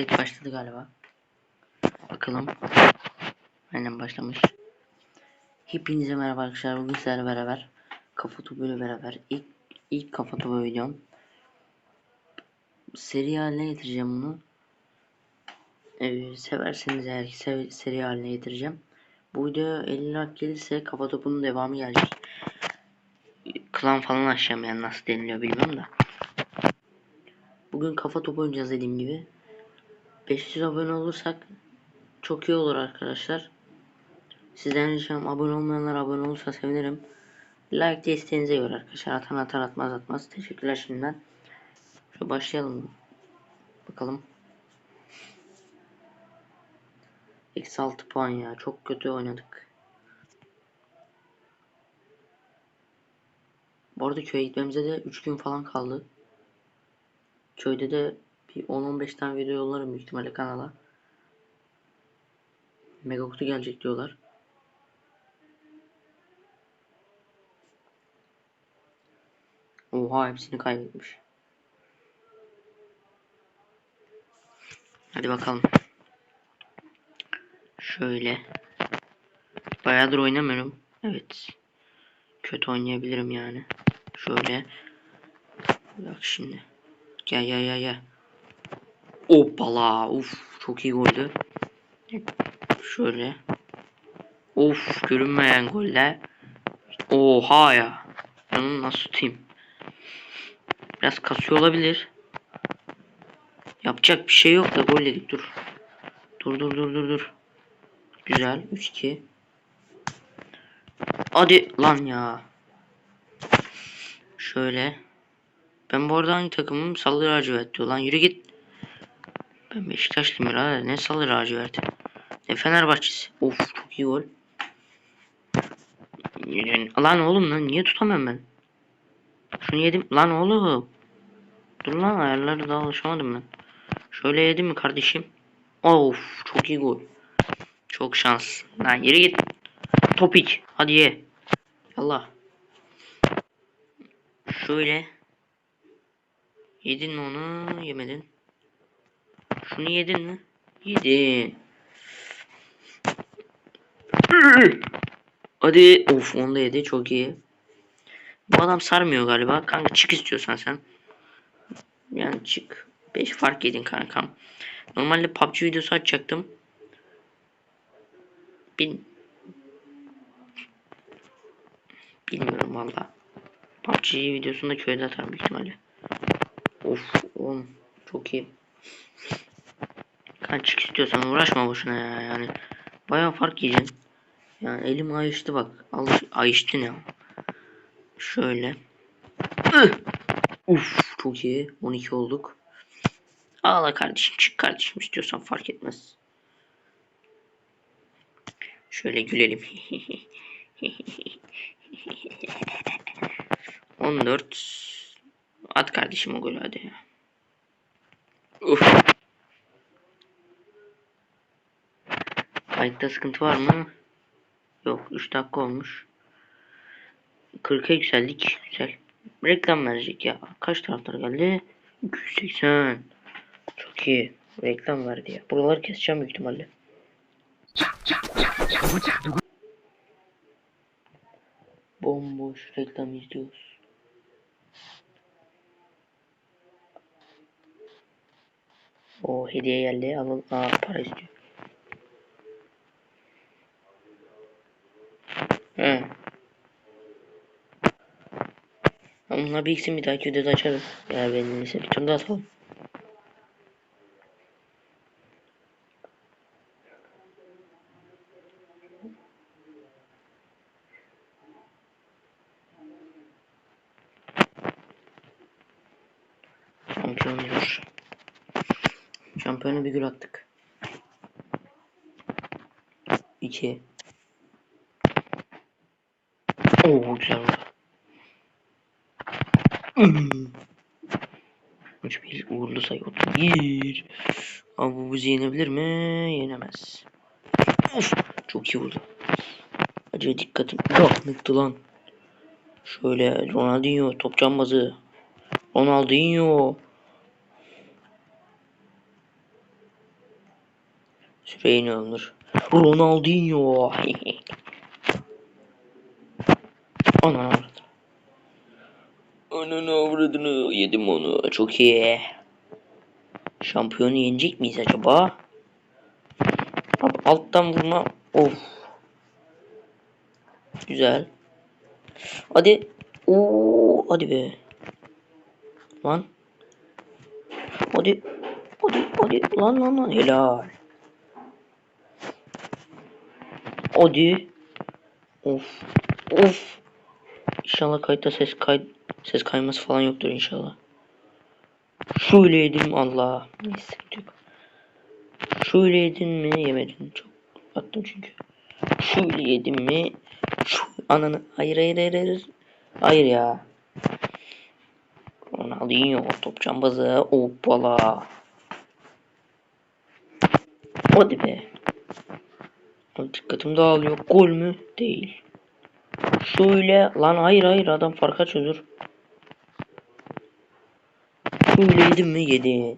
Kayıt başladı galiba. Bakalım. Aynen başlamış. Hepinize merhaba arkadaşlar. Bugün sizlerle beraber kafa topuyla beraber ilk ilk kafa topu videom. Seri haline getireceğim bunu. Ee, severseniz eğer sev- seri haline getireceğim. Bu video 50 like gelirse kafa topunun devamı gelecek. Klan falan açacağım yani nasıl deniliyor bilmiyorum da. Bugün kafa topu oynayacağız dediğim gibi. 500 abone olursak çok iyi olur arkadaşlar. Sizden ricam abone olmayanlar abone olursa sevinirim. Like de isteğinize göre arkadaşlar. Atan atar atmaz atmaz. Teşekkürler şimdiden. Şöyle başlayalım. Bakalım. Eksi 6 puan ya. Çok kötü oynadık. Bu arada köye gitmemize de 3 gün falan kaldı. Köyde de bir 10-15 tane video yollarım büyük ihtimalle kanala. Mega gelecek diyorlar. Oha hepsini kaybetmiş. Hadi bakalım. Şöyle. Bayağıdır oynamıyorum. Evet. Kötü oynayabilirim yani. Şöyle. Bak şimdi. Gel gel gel gel. Hoppala. Uf çok iyi goldü. Şöyle. Of görünmeyen goller. Oha ya. Ben onu nasıl tutayım? Biraz kasıyor olabilir. Yapacak bir şey yok da gol yedik dur. Dur dur dur dur dur. Güzel 3-2. Hadi lan ya. Şöyle. Ben bu arada hangi takımım? Sallı lacivert diyor lan yürü git. Ben Beşiktaşlıyım herhalde. Ne sallı lacivert. Ne Fenerbahçesi. Of çok iyi gol. Lan oğlum lan niye tutamıyorum ben? Şunu yedim. Lan oğlum. Dur lan ayarları daha alışamadım ben. Şöyle yedim mi kardeşim? Of çok iyi gol. Çok şans. Lan yere git. Topik. Hadi ye. Allah. Şöyle. Yedin mi onu? Yemedin. Şunu yedin mi? Yedin. Hadi. Of onu da yedi. Çok iyi. Bu adam sarmıyor galiba. Kanka çık istiyorsan sen. Yani çık. 5 fark yedin kankam. Normalde PUBG videosu açacaktım. Bin... Bilmiyorum valla. PUBG videosunu da köyde atarım büyük ihtimalle. Of oğlum çok iyi. Kan çık istiyorsan uğraşma boşuna ya yani. Bayağı fark yiyeceksin. Yani elim ayıştı bak. Alış ayıştı ne? Şöyle. Uf çok iyi. 12 olduk. Ağla kardeşim çık kardeşim istiyorsan fark etmez. Şöyle gülelim. 14 At kardeşim o golü hadi. Uf. Kayıtta sıkıntı var mı? Yok 3 dakika olmuş. 40'a yükseldik. Güzel. Reklam verecek ya. Kaç taraftar geldi? 280. Çok iyi. Reklam verdi ya. Buraları keseceğim büyük ihtimalle. Bomboş reklam izliyoruz. O hediye geldi. Alın. Aa para istiyor. He. Onunla bir ikisini bir dahaki videoda açarız. Ya benim ise bir tur daha atalım. Şampiyon diyor. Şampiyonu bir gol attık. 2 Oo güzel oldu. 3-1 uğurlu sayı 31. Ama bu bizi yenebilir mi? Yenemez. Of çok iyi vurdu. Acaba dikkatim dağınıktı lan. Şöyle Ronaldinho top cambazı. Ronaldinho. Süreyi ne olur? Ronaldinho. Ananı avradını. Ananı avradını yedim onu. Çok iyi. Şampiyonu yenecek miyiz acaba? Abi alttan vurma. Of. Güzel. Hadi. Oo, hadi be. Lan. Hadi. Hadi hadi. Lan lan lan. Helal. Hadi. Of. Of. İnşallah kayıtta ses kay ses kayması falan yoktur inşallah. Şöyle yedim Allah. Neyse yok. Şöyle yedin mi yemedin. Çok attım çünkü. Şöyle yedim mi? Şu ananı. Hayır hayır hayır hayır. Hayır ya. Ronaldinho top cambazı. Hoppala. Hadi be. Dikkatim dağılıyor. Gol mü? Değil. Şöyle lan hayır hayır adam farka çözür. Şöyle yedim mi yedi.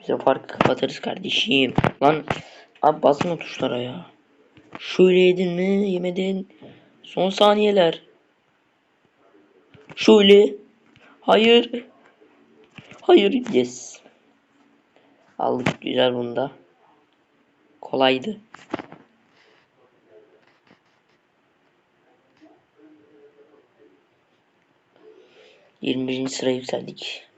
Bize farkı kapatırız kardeşim. Lan abi basma tuşlara ya. Şöyle yedin mi yemedin. Son saniyeler. Şöyle. Hayır. Hayır yes. Aldık güzel bunda. Kolaydı. 21. sıraya yükseldik.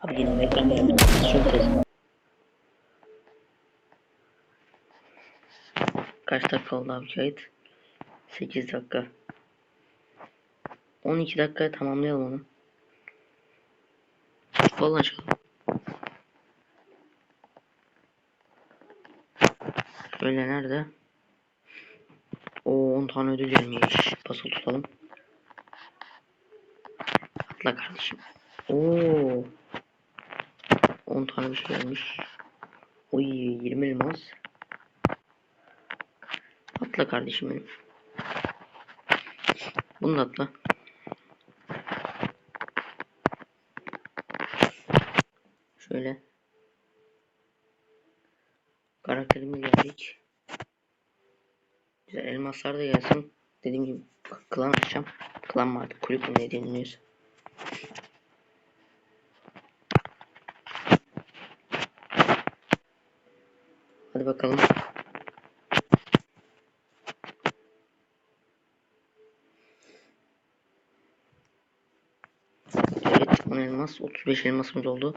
Abi yine ekran test. Kaç dakika oldu abi kayıt? 8 dakika. 12 dakika tamamlayalım onu. Futbol açalım. Şöyle nerede? O 10 tane ödül gelmiş. Basılı tutalım. Atla kardeşim. Oo. 10 tane bir şey gelmiş. Oy 20 elmas. Atla kardeşim benim. Bunu da atla. Şöyle. Karakterimiz geldik. Güzel elmaslar da gelsin. Dediğim gibi klan açacağım. Klan vardı. Kulüp mü ne deniliyorsa. Hadi bakalım. Evet 10 elmas 35 elmasımız oldu.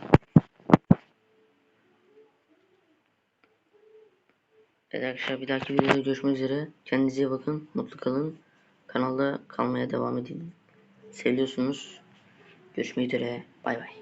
Evet arkadaşlar bir dahaki videoda görüşmek üzere. Kendinize iyi bakın. Mutlu kalın. Kanalda kalmaya devam edin. Seviyorsunuz. Görüşmek üzere. Bay bay.